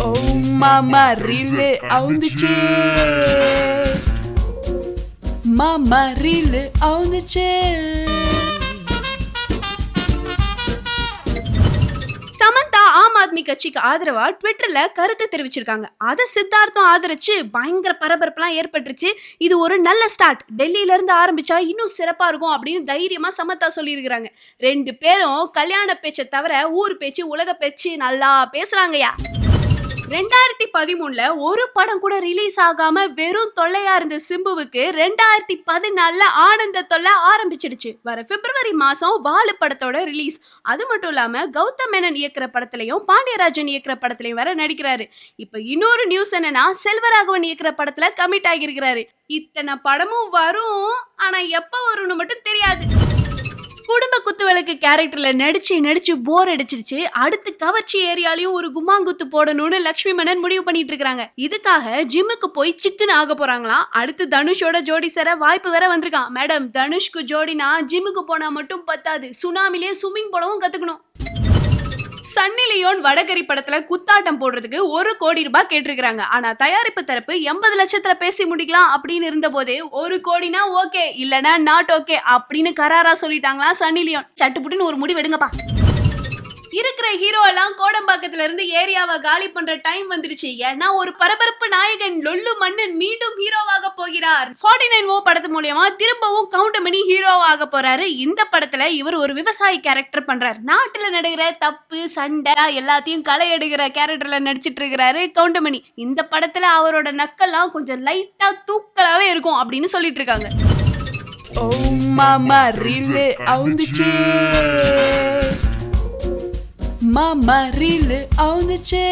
ஓ மாமா ரீலு அவுந்துச்சு மாமா ரீலு அவுந்துச்சு சமந்தா ஆம் ஆத்மி கட்சிக்கு ஆதரவா ட்விட்டர்ல கருத்து தெரிவிச்சிருக்காங்க. அதை சித்தார்த்தம் ஆதரிச்சு பயங்கர பரபரப்புலாம் ஏற்பட்டுருச்சு. இது ஒரு நல்ல ஸ்டார்ட் டெல்லியில இருந்து ஆரம்பிச்சா இன்னும் சிறப்பா இருக்கும் அப்படின்னு தைரியமா சமந்தா சொல்லியிருக்கிறாங்க. ரெண்டு பேரும் கல்யாண பேச்சை தவிர ஊர் பேச்சு உலக பேச்சு நல்லா பேசுறாங்கயா ரெண்டாயிரத்தி பதிமூணுல ஒரு படம் கூட ரிலீஸ் ஆகாம வெறும் தொல்லையா இருந்த சிம்புவுக்கு ரெண்டாயிரத்தி பதினாலுல ஆனந்த தொல்லை ஆரம்பிச்சிடுச்சு. வர பிப்ரவரி மாசம் வாலு படத்தோட ரிலீஸ் அது மட்டும் இல்லாம கௌதம் மேனன் இயக்குற படத்திலையும் பாண்டியராஜன் இயக்குற படத்திலையும் வேற நடிக்கிறாரு. இப்ப இன்னொரு நியூஸ் என்னன்னா செல்வராகவன் இயக்குற படத்துல கமிட் ஆகியிருக்கிறாரு. இத்தனை படமும் வரும் ஆனா எப்ப வரும்னு மட்டும் தெரியாது. குடும்ப குத்துவிளக்கு கேரக்டர்ல நடிச்சு நடிச்சு போர் அடிச்சிருச்சு. அடுத்து கவர்ச்சி ஏரியாலையும் ஒரு கும்மாங்குத்து போடணும்னு லக்ஷ்மி மன்னன் முடிவு பண்ணிட்டு இருக்காங்க. இதுக்காக ஜிம்முக்கு போய் சிக்குன்னு ஆக போறாங்களாம். அடுத்து தனுஷோட ஜோடி சேர வாய்ப்பு வேற வந்திருக்கான் மேடம் தனுஷ்க்கு ஜோடினா ஜிம்முக்கு போனா மட்டும் பத்தாது. சுனாமிலே ஸ்விம்மிங் போடவும் கத்துக்கணும். சன்னி லியோன் வடகரி படத்துல குத்தாட்டம் போடுறதுக்கு ஒரு கோடி ரூபாய் கேட்டிருக்காங்க ஆனா தயாரிப்பு தரப்பு எண்பது லட்சத்துல பேசி முடிக்கலாம் அப்படின்னு இருந்த போதே ஒரு கோடினா ஓகே இல்லனா நாட் ஓகே அப்படின்னு கராரா சொல்லிட்டாங்களா சன்னி லியோன். சட்டுப்புட்டுன்னு ஒரு முடிவு எடுங்கப்பா. இருக்கிற ஹீரோ எல்லாம் கோடம்பாக்கத்துல இருந்து ஏரியாவை காலி பண்ற டைம் வந்துருச்சு ஏன்னா ஒரு பரபரப்பு நாயகன் லொல்லு மன்னன் மீண்டும் ஹீரோவாக போகிறார். 49 நைன் ஓ படத்து மூலியமா திரும்பவும் கவுண்டமணி ஹீரோவாக போறாரு. இந்த படத்துல இவர் ஒரு விவசாயி கேரக்டர் பண்றாரு. நாட்டுல நடக்கிற தப்பு சண்டை எல்லாத்தையும் களை எடுக்கிற கேரக்டர்ல நடிச்சிட்டு இருக்கிறாரு கவுண்டமணி. இந்த படத்துல அவரோட நக்கெல்லாம் கொஞ்சம் லைட்டா தூக்கலாவே இருக்கும் அப்படின்னு சொல்லிட்டு இருக்காங்க ஓ மாமா ரீலு அவுந்துச்சு. மாமா ரீலு அவுந்துச்சு